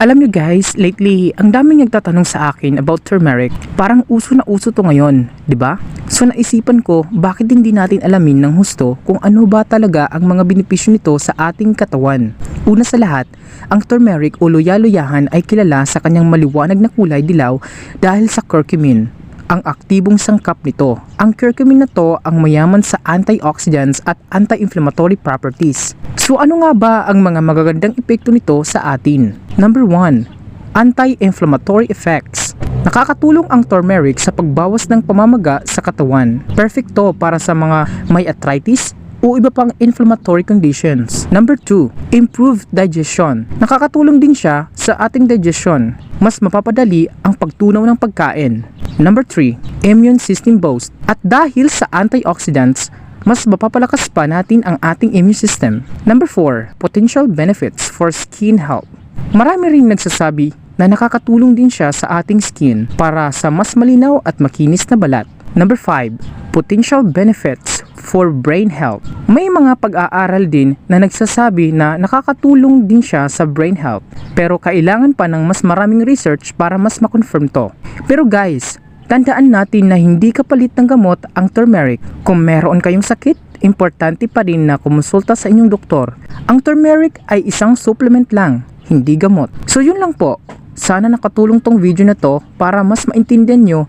Alam nyo guys, lately, ang daming nagtatanong sa akin about turmeric. Parang uso na uso to ngayon, di ba? So naisipan ko, bakit hindi natin alamin ng husto kung ano ba talaga ang mga benepisyo nito sa ating katawan? Una sa lahat, ang turmeric o luya-luyahan ay kilala sa kanyang maliwanag na kulay dilaw dahil sa curcumin ang aktibong sangkap nito. Ang curcumin na to ang mayaman sa antioxidants at anti-inflammatory properties. So ano nga ba ang mga magagandang epekto nito sa atin? Number 1. Anti-inflammatory effects. Nakakatulong ang turmeric sa pagbawas ng pamamaga sa katawan. Perfect to para sa mga may arthritis, o iba pang inflammatory conditions. Number 2, improved digestion. Nakakatulong din siya sa ating digestion. Mas mapapadali ang pagtunaw ng pagkain. Number 3, immune system boost. At dahil sa antioxidants, mas mapapalakas pa natin ang ating immune system. Number 4, potential benefits for skin health. Marami ring nagsasabi na nakakatulong din siya sa ating skin para sa mas malinaw at makinis na balat. Number 5, potential benefits for brain health. May mga pag-aaral din na nagsasabi na nakakatulong din siya sa brain health. Pero kailangan pa ng mas maraming research para mas makonfirm to. Pero guys, tandaan natin na hindi kapalit ng gamot ang turmeric. Kung meron kayong sakit, importante pa rin na kumonsulta sa inyong doktor. Ang turmeric ay isang supplement lang, hindi gamot. So yun lang po. Sana nakatulong tong video na to para mas maintindihan nyo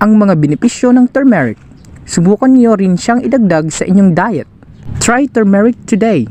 ang mga benepisyo ng turmeric. Subukan niyo rin siyang idagdag sa inyong diet. Try turmeric today.